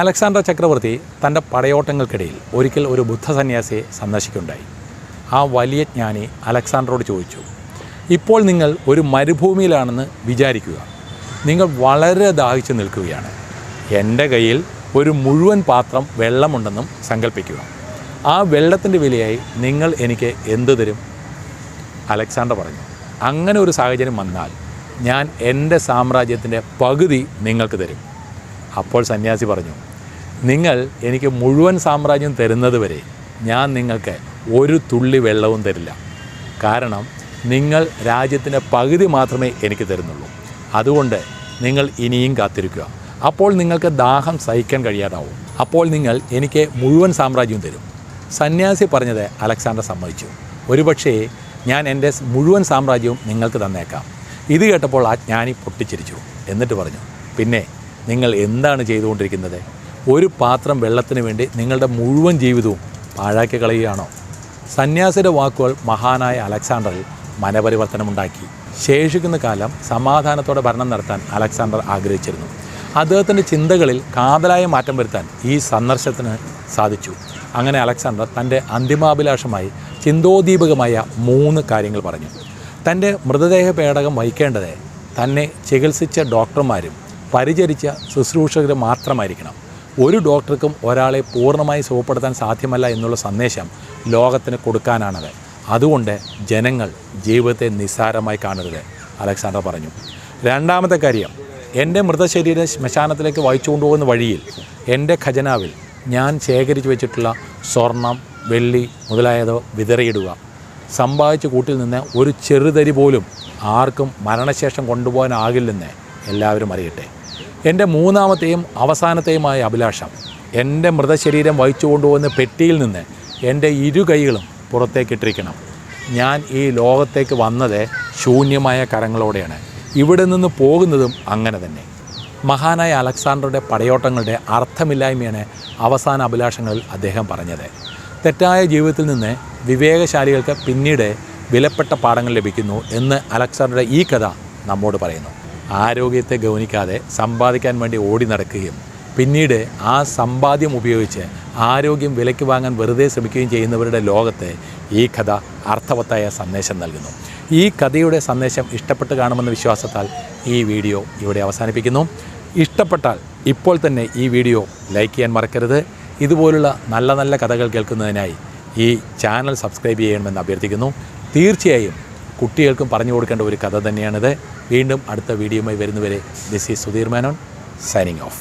Alexander ചക്രവർത്തി തന്റെ പടയോട്ടങ്ങൾക്കിടയിൽ ഒരിക്കൽ ഒരു ബുദ്ധസന്യാസിയെ സന്ദർശിക്കുണ്ടായി ആ വലിയ ജ്ഞാനി അലക്സാണ്ടറോട് ചോദിച്ചു ഇപ്പോൾ നിങ്ങൾ ഒരു മരുഭൂമിയിലാണെന്ന് വിചാരിക്കുക. നിങ്ങൾ വളരെ ദാഹിച്ചു നിൽക്കുകയാണ്. എന്റെ കയ്യിൽ ഒരു മുഴുവൻ പാത്രം വെള്ളമുണ്ടെന്നും സങ്കല്പിക്കുക ആ വെള്ളത്തിന്റെ വിലയായി നിങ്ങൾ എനിക്ക് എന്തു തരും? അലക്സാണ്ടർ പറഞ്ഞു അങ്ങനെ ഒരു സാഹചര്യം വന്നാൽ ഞാൻ എന്റെ സാമ്രാജ്യത്തിന്റെ പകുതി നിങ്ങൾക്ക് തരും. അപ്പോൾ സന്യാസി പറഞ്ഞു നിങ്ങൾ എനിക്ക് മുഴുവൻ സാമ്രാജ്യം തരുന്നത് വരെ ഞാൻ നിങ്ങൾക്ക് ഒരു തുള്ളി വെള്ളവും തരില്ല. കാരണം നിങ്ങൾ രാജ്യത്തിന്റെ പകുതി മാത്രമേ എനിക്ക് തരുന്നുള്ളൂ. അതുകൊണ്ട് നിങ്ങൾ ഇനിയും കാത്തിരിക്കുക. അപ്പോൾ നിങ്ങൾക്ക് ദാഹം സഹിക്കാൻ കഴിയാതാവും. അപ്പോൾ നിങ്ങൾ എനിക്ക് മുഴുവൻ സാമ്രാജ്യവും തരും. സന്യാസി പറഞ്ഞത് അലക്സാണ്ടർ സമ്മതിച്ചു. ഒരുപക്ഷേ ഞാൻ എന്റെ മുഴുവൻ സാമ്രാജ്യവും നിങ്ങൾക്ക് തന്നേക്കാം. ഇത് കേട്ടപ്പോൾ ആ ജ്ഞാനി പൊട്ടിച്ചിരിച്ചു. എന്നിട്ട് പറഞ്ഞു പിന്നെ നിങ്ങൾ എന്താണ് ചെയ്തുകൊണ്ടിരിക്കുന്നത്? ഒരു പാത്രം വെള്ളത്തിന് വേണ്ടി നിങ്ങളുടെ മുഴുവൻ ജീവിതവും പാഴാക്കി കളയുകയാണോ? സന്യാസിയുടെ വാക്കുകൾ മഹാനായ അലക്സാണ്ടറിൽ മനപരിവർത്തനമുണ്ടാക്കി. ശേഷിക്കുന്ന കാലം സമാധാനത്തോടെ ഭരണം നടത്താൻ അലക്സാണ്ടർ ആഗ്രഹിച്ചിരുന്നു. അദ്ദേഹത്തിന്റെ ചിന്തകളിൽ കാതലായ മാറ്റം വരുത്താൻ ഈ സന്ദർശനത്തിന് സാധിച്ചു. അങ്ങനെ അലക്സാണ്ടർ തന്റെ അന്തിമാഭിലാഷമായി ചിന്തോദ്ദീപകമായ മൂന്ന് കാര്യങ്ങൾ പറഞ്ഞു. തന്റെ മൃതദേഹ പേടകം വഹിക്കേണ്ടത് തന്നെ ചികിത്സിച്ച ഡോക്ടർമാരും പരിചരിച്ച ശുശ്രൂഷകർ മാത്രമായിരിക്കണം. ഒരു ഡോക്ടർക്കും ഒരാളെ പൂർണമായി സുഖപ്പെടുത്താൻ സാധ്യമല്ല എന്നുള്ള സന്ദേശം ലോകത്തിന് കൊടുക്കാനാണത്. അതുകൊണ്ട് ജനങ്ങൾ ജീവിതത്തെ നിസ്സാരമായി കാണരുത് അലക്സാണ്ടർ പറഞ്ഞു. രണ്ടാമത്തെ കാര്യം എന്റെ മൃതശരീരം ശ്മശാനത്തിലേക്ക് വഹിച്ചു കൊണ്ടുപോകുന്ന വഴിയിൽ എന്റെ ഖജനാവിൽ ഞാൻ ശേഖരിച്ചു വെച്ചിട്ടുള്ള സ്വർണം വെള്ളി മുതലായവ വിതറിയിടുക. സമ്പാദിച്ച കൂട്ടിൽ നിന്ന് ഒരു ചെറുതരി പോലും ആർക്കും മരണശേഷം കൊണ്ടുപോകാനാകില്ലെന്ന് എല്ലാവരും അറിയട്ടെ. എന്റെ മൂന്നാമത്തെയും അവസാനത്തെയുമായ അഭിലാഷം. എന്റെ മൃതശരീരം വഹിച്ചു കൊണ്ടുപോകുന്ന പെട്ടിയിൽ നിന്ന് എന്റെ ഇരു കൈകളും പുറത്തേക്ക് പുറത്തേക്കിട്ടിരിക്കണം ഞാൻ ഈ ലോകത്തേക്ക് വന്നത് ശൂന്യമായ കരങ്ങളോടെയാണ്. ഇവിടെ നിന്ന് പോകുന്നതും അങ്ങനെ തന്നെ. മഹാനായ അലക്സാണ്ടറുടെ പടയോട്ടങ്ങളുടെ അർത്ഥമില്ലായ്മയാണ് അവസാന അഭിലാഷങ്ങളിൽ അദ്ദേഹം പറഞ്ഞത്. തെറ്റായ ജീവിതത്തിൽ നിന്ന് വിവേകശാലികൾക്ക് പിന്നീട് വിലപ്പെട്ട പാഠങ്ങൾ ലഭിക്കുന്നു എന്ന് അലക്സാണ്ടറുടെ ഈ കഥ നമ്മോട് പറയുന്നു. ആരോഗ്യത്തെ ഗൗനിക്കാതെ സമ്പാദിക്കാൻ വേണ്ടി ഓടി നടക്കുകയും പിന്നീട് ആ സമ്പാദ്യം ഉപയോഗിച്ച് ആരോഗ്യം വിലയ്ക്ക് വാങ്ങാൻ വെറുതെ ശ്രമിക്കുകയും ചെയ്യുന്നവരുടെ ലോകത്തെ ഈ കഥ അർത്ഥവത്തായ സന്ദേശം നൽകുന്നു. ഈ കഥയുടെ സന്ദേശം ഇഷ്ടപ്പെട്ട് കാണുമെന്ന വിശ്വാസത്താൽ ഈ വീഡിയോ ഇവിടെ അവസാനിപ്പിക്കുന്നു. ഇഷ്ടപ്പെട്ടാൽ ഇപ്പോൾ തന്നെ ഈ വീഡിയോ ലൈക്ക് ചെയ്യാൻ മറക്കരുത്. ഇതുപോലുള്ള നല്ല നല്ല കഥകൾ കേൾക്കുന്നതിനായി ഈ ചാനൽ സബ്സ്ക്രൈബ് ചെയ്യണമെന്ന് അഭ്യർത്ഥിക്കുന്നു. തീർച്ചയായും കുട്ടികൾക്കും പറഞ്ഞു കൊടുക്കേണ്ട ഒരു കഥ തന്നെയാണിത്. വീണ്ടും അടുത്ത വീഡിയോയുമായി വരുന്നവരെ this is Sudheer Menon signing off